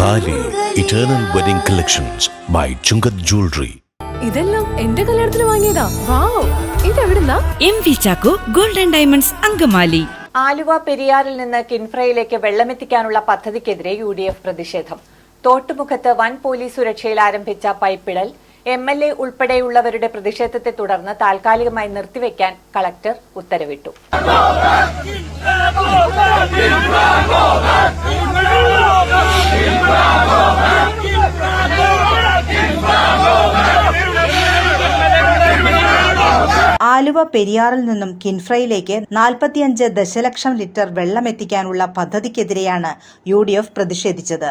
Thali eternal wedding collections by Chungath jewellery ഇതെല്ലാം എന്റെ കല്യാണത്തിന് വാങ്ങിയതാ. Wow. ഇതെവിടുന്നാ? M V Chacko golden diamonds Angamaly. Aluva പെരിയാറിൽ നിന്ന് കിൻഫ്രയിലേക്ക് വെള്ളമെത്തിക്കാനുള്ള പദ്ധതിക്കെതിരെ യു ഡി എഫ് പ്രതിഷേധം. തോട്ടുമുഖത്ത് വൻ പോലീസ് സുരക്ഷയിൽ ആരംഭിച്ച പൈപ്പിടൽ എം എൽ എ ഉൾപ്പെടെയുള്ളവരുടെ പ്രതിഷേധത്തെ തുടർന്ന് താൽക്കാലികമായി നിർത്തിവെക്കാൻ കളക്ടർ ഉത്തരവിട്ടു. ആലുവ പെരിയാറിൽ നിന്നും കിൻഫ്രയിലേക്ക് നാൽപ്പത്തിയഞ്ച് ദശലക്ഷം ലിറ്റർ വെള്ളം എത്തിക്കാനുള്ള പദ്ധതിക്കെതിരെയാണ് യു ഡി എഫ് പ്രതിഷേധിച്ചത്.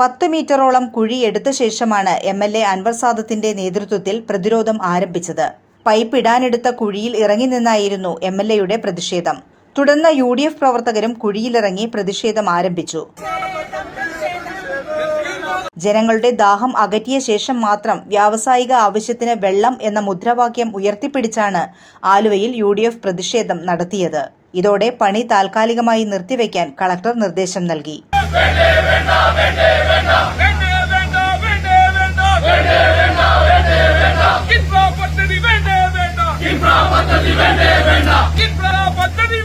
പത്ത് മീറ്ററോളം കുഴി എടുത്ത ശേഷമാണ് എം എൽ എ അൻവർ സാദത്തിന്റെ നേതൃത്വത്തിൽ പ്രതിരോധം ആരംഭിച്ചത്. പൈപ്പ് ഇടാനെടുത്ത കുഴിയിൽ ഇറങ്ങി നിന്നായിരുന്നു എം എൽ എയുടെ പ്രതിഷേധം. തുടർന്ന് യു ഡി എഫ് പ്രവർത്തകരും കുഴിയിലിറങ്ങി പ്രതിഷേധം ആരംഭിച്ചു. ജനങ്ങളുടെ ദാഹം അകറ്റിയ ശേഷം മാത്രം വ്യാവസായിക ആവശ്യത്തിന് വെള്ളം എന്ന മുദ്രാവാക്യം ഉയർത്തിപ്പിടിച്ചാണ് ആലുവയിൽ യു പ്രതിഷേധം നടത്തിയത്. ഇതോടെ പണി താൽക്കാലികമായി നിർത്തിവെക്കാൻ കളക്ടർ നിർദ്ദേശം നൽകി.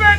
വേണ്ടേ